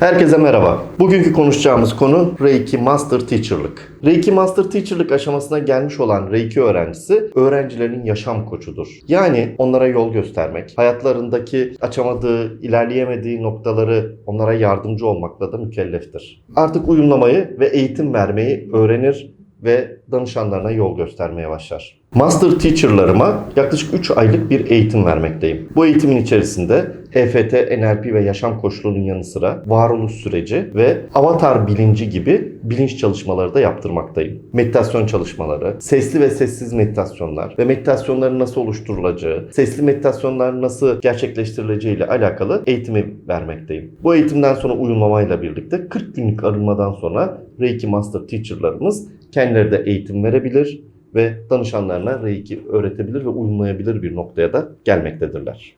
Herkese merhaba. Bugünkü konuşacağımız konu Reiki Master Teacher'lık. Reiki Master Teacher'lık aşamasına gelmiş olan Reiki öğrencisi öğrencilerin yaşam koçudur. Yani onlara yol göstermek, hayatlarındaki açamadığı, ilerleyemediği noktaları onlara yardımcı olmakla da mükelleftir. Artık uyumlamayı ve eğitim vermeyi öğrenir ve danışanlarına yol göstermeye başlar. Master Teacher'larıma yaklaşık 3 aylık bir eğitim vermekteyim. Bu eğitimin içerisinde EFT, NLP ve yaşam koçluğunun yanı sıra varoluş süreci ve avatar bilinci gibi bilinç çalışmaları da yaptırmaktayım. Meditasyon çalışmaları, sesli ve sessiz meditasyonlar ve meditasyonların nasıl oluşturulacağı, sesli meditasyonlar nasıl gerçekleştirileceği ile alakalı eğitimi vermekteyim. Bu eğitimden sonra uyumlamayla birlikte 40 günlük arınmadan sonra Reiki Master Teacher'larımız kendileri de eğitim verebilir ve danışanlarına Reiki öğretebilir ve uyumlayabilir bir noktaya da gelmektedirler.